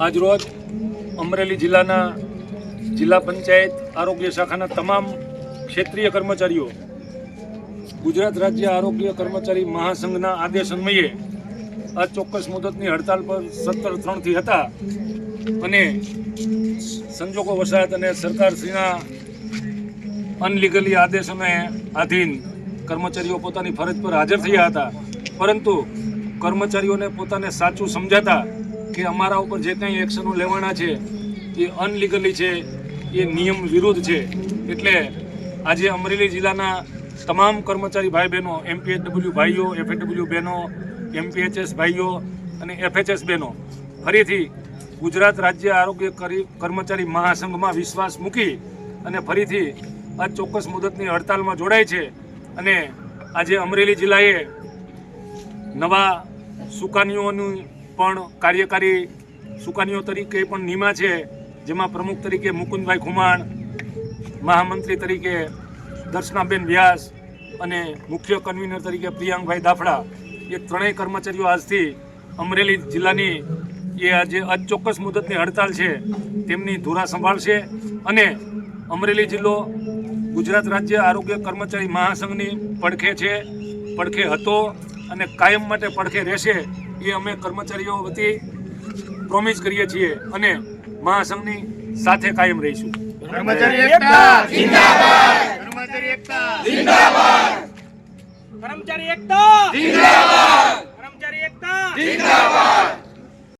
આજરોજ અમરેલી જિલ્લાના જિલ્લા પંચાયત, આરોગ્ય શાખાના તમામ ક્ષેત્રીય કર્મચારીઓ, ગુજરાત રાજ્ય આરોગ્ય કર્મચારી મહાસંઘના આદેશ અન્વયે આ ચોક્કસ મુદતની હડતાલ પર સત્તર ત્રણથી હતા અને સંજોગો વસાહત અને સરકારશ્રીના અનલીગલી આદેશોને આધીન કર્મચારીઓ પોતાની ફરજ પર હાજર થયા હતા. પરંતુ કર્મચારીઓને પોતાને સાચું સમજાતા કે અમારા ઉપર જે કંઈ એક્શનો લેવાના છે, એ અનલીગલી છે, એ નિયમ વિરુદ્ધ છે. એટલે આજે અમરેલી જિલ્લાના તમામ કર્મચારી ભાઈ બહેનો એમપીએચડબલ્યુ ભાઈઓ એફએડબલ્યુ બહેનો એમપીએચએસ ભાઈઓ અને એફએચએસ બહેનો, ફરીથી ગુજરાત રાજ્ય આરોગ્ય કરી- કર્મચારી મહાસંઘમાં વિશ્વાસ મૂકી અને ફરીથી આ ચોક્કસ મુદતની હડતાલમાં જોડાય છે અને આજે અમરેલી જિલ્લાએ નવા સુકાનીઓનું પણ કાર્યકારી સુકાનીઓ તરીકે પણ નિમા છે, જેમાં પ્રમુખ તરીકે મુકુંદભાઈ ખુમાણ, મહામંત્રી તરીકે દર્શનાબેન વ્યાસ અને મુખ્ય કન્વીનર તરીકે પ્રિયાંકભાઈ દાફડા. એ ત્રણેય કર્મચારીઓ આજથી અમરેલી જિલ્લાની એ આજે અચોક્કસ મુદતની હડતાલ છે, તેમની ધુરા સંભાળશે અને અમરેલી જિલ્લો ગુજરાત રાજ્ય આરોગ્ય કર્મચારી મહાસંઘની પડખે છે, પડખે હતો અને કાયમ માટે પડખે રહેશે એ અમે કર્મચારીઓ વતી પ્રોમિસ કરીએ છીએ અને મહાસંઘની સાથે કાયમ રહીશું. કર્મચારી એકતા જિંદાબાદ. કર્મચારી એકતા. જિંદાબાદ. કર્મચારી એકતા જિંદાબાદ.